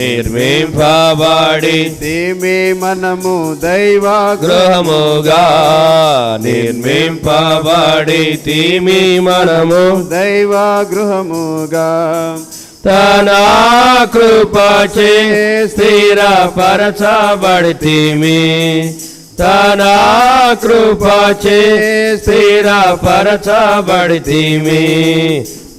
నిర్మింపబడి తీమి మనము దైవ గృహముగా నిర్మింపబడి తీమి మనము దైవ గృహముగా తన కృపచే స్థిరపరచబడి తీమి. తన కృపచే స్థిరపరచబడి తీమి.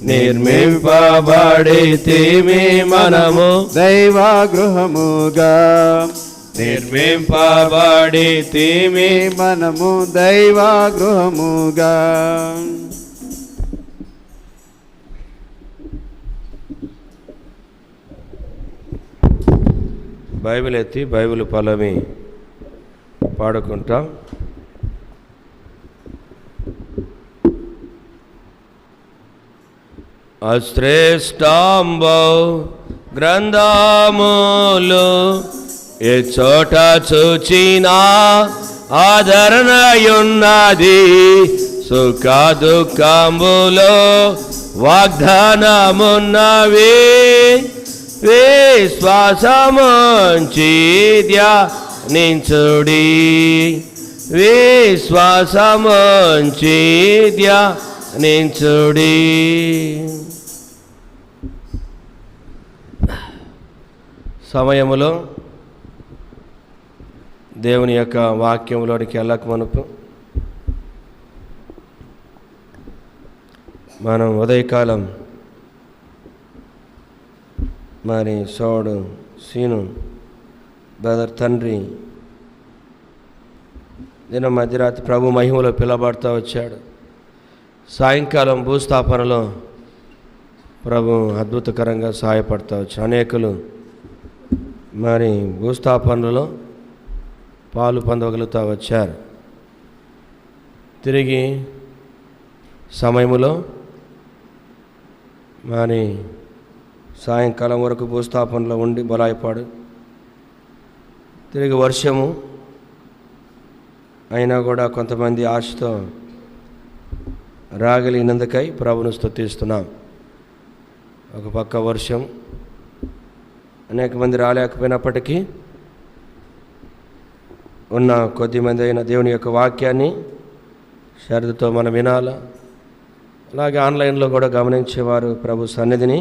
నిర్మింపబడి తీమి మనము దైవ గృహముగా నిర్మింపబడి తీమి మనము దైవ గృహముగా బైబిల్ ఎత్తి బైబిల్ పొలమి పాడుకుంటాం. అశ్రేష్టాంబౌ గ్రంథములు ఏ చోట చూచినా ఆదరణయున్నది. సుఖ దుఃఖములో వాగ్దానమున్నవి. విశ్వాసముంచి ధ్యానించుడి విశ్వాసముంచి ధ్యానించుడి సమయములో దేవుని యొక్క వాక్యంలోనికి వెళ్ళక మనకు మనం ఉదయకాలం మరి సోడు సీను బ్రదర్ తండ్రి దిన మధ్యరాత్రి ప్రభు మహిమలో పిలబడుతూ వచ్చాడు. సాయంకాలం భూస్థాపనలో ప్రభు అద్భుతకరంగా సహాయపడతా వచ్చాడు. అనేకులు మరి భూస్థాపనలో పాలు పొందగలుగుతూ వచ్చారు. తిరిగి సమయములో మరి సాయంకాలం వరకు భూస్థాపనలో ఉండి బలాయపాడు. తిరిగి వర్షము అయినా కూడా కొంతమంది ఆశతో రాగలిగినందుకై ప్రభును స్థుతిస్తున్నాం ఒక పక్క వర్షం అనేక మంది రాలేకపోయినప్పటికీ ఉన్న కొద్ది మంది అయిన దేవుని యొక్క వాక్యాన్ని శ్రద్ధతో మనం వినాలా? అలాగే ఆన్లైన్లో కూడా గమనించేవారు ప్రభు సన్నిధిని.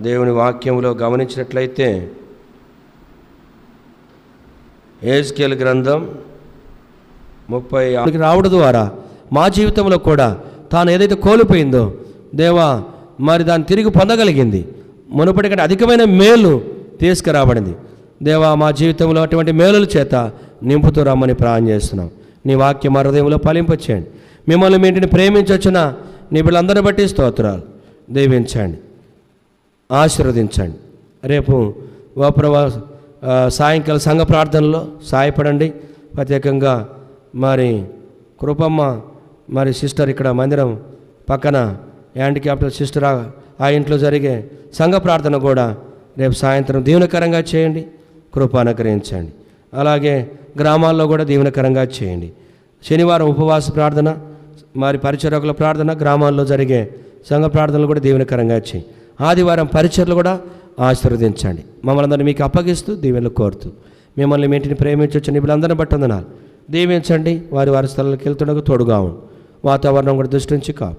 దేవుని వాక్యంలో గమనించినట్లయితే ఏజ్కేల్ గ్రంథం ముప్పై ఇక్కడికి రావడం ద్వారా మా జీవితంలో కూడా తాను ఏదైతే కోల్పోయిందో దేవా మరి దాన్ని తిరిగి పొందగలిగింది. మునుపటి కంటే అధికమైన మేలు తీసుకురాబడింది. దేవా మా జీవితంలో అటువంటి మేలుల చేత నింపుతూ రమ్మని ప్రాణం చేస్తున్నాం. నీ వాక్యం మా హృదయంలో ఫలింపచేయండి మిమ్మల్ని మీ ఇంటిని ప్రేమించొచ్చిన నీ బిళ్ళందరిని బట్టి స్తోత్రాలు దీవించండి. ఆశీర్వదించండి. రేపు ఓప్రవా సాయంకాల సంఘ ప్రార్థనలో సాయపడండి. ప్రత్యేకంగా మరి కృపమ్మ మరి సిస్టర్ ఇక్కడ మందిరం పక్కన హ్యాండిక్యాప్డ్ సిస్టర్ ఆ- ఇంట్లో జరిగే సంఘ ప్రార్థన కూడా రేపు సాయంత్రం దీవెనకరంగా చేయండి కృపానుగ్రహించండి అలాగే గ్రామాల్లో కూడా దీవెనకరంగా చేయండి. శనివారం ఉపవాస ప్రార్థన మరి పరిచరకుల ప్రార్థన గ్రామాల్లో జరిగే సంఘ ప్రార్థనలు కూడా దీవెనకరంగా చేయి ఆదివారం పరిచర్లు కూడా ఆశీర్వదించండి. మమ్మల్ని అందరినీ మీకు అప్పగిస్తూ దీవెనలు కోరుతూ మిమ్మల్ని మీ ఇంటిని ప్రేమించవచ్చు నిపులందరిని బట్టి వందనాలు. దీవించండి వారి వారి స్థలాలకు వెళ్తుండగా తోడుగా వాతావరణం కూడా దృష్టి నుంచి కాపు.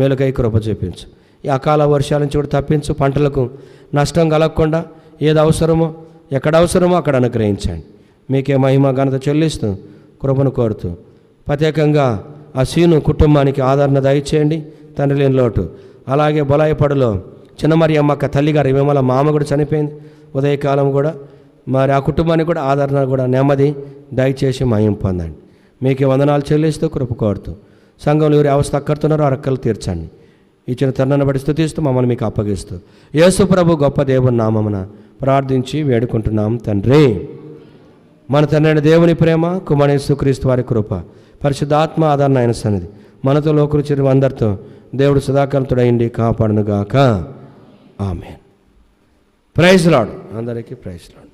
మేలుకై కృప చూపించు. ఈ అకాల వర్షాల నుంచి కూడా తప్పించు పంటలకు నష్టం కలగకుండా ఏది అవసరమో ఎక్కడ అవసరమో అక్కడ అనుగ్రహించండి. మీకే మహిమ ఘనత చెల్లిస్తూ కృపను కోరుతూ ప్రత్యేకంగా ఆ సీను కుటుంబానికి ఆదరణ దయచేయండి. తండ్రి లేని లోటు. అలాగే బొలాయపడులో చిన్నమరి అమ్మక్క తల్లిగారు విమల మామ కూడా చనిపోయింది. ఉదయకాలం కూడా మరి ఆ కుటుంబానికి కూడా ఆదరణ కూడా నెమ్మది దయచేసి మహిం పొందండి. మీకే వందనాలు చెల్లిస్తూ కృప కోరుతూ సంఘంలో ఎవరు అవస్థ అక్కడుతున్నారో అరక్కలు తీర్చండి. ఇచ్చిన తరుణాన్ని బట్టి స్థుతిస్తూ మమ్మల్ని మీకు అప్పగిస్తూ. యేసు ప్రభు గొప్ప దేవుని నామమున ప్రార్థించి వేడుకుంటున్నాం తండ్రి. మన తండ్రి దేవుని ప్రేమ కుమారి సుక్రీస్తు వారి కృప పరిశుద్ధాత్మ ఆదరణ ఆయన సన్నిధి. మనతో లోకులు చిరు అందరితో దేవుడు సదాకాలంతుడైండి కాపాడునుగాక. ఆమె ప్రైజ్ లాడు అందరికీ ప్రైజ్ లాడు